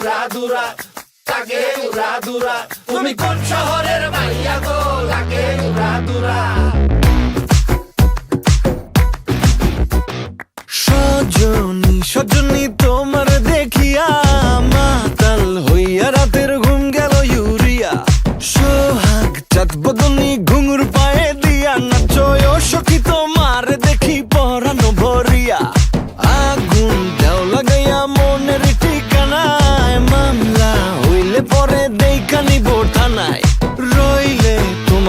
উড়াদুরা তাকে রাধুরা তুমি কোন শহরের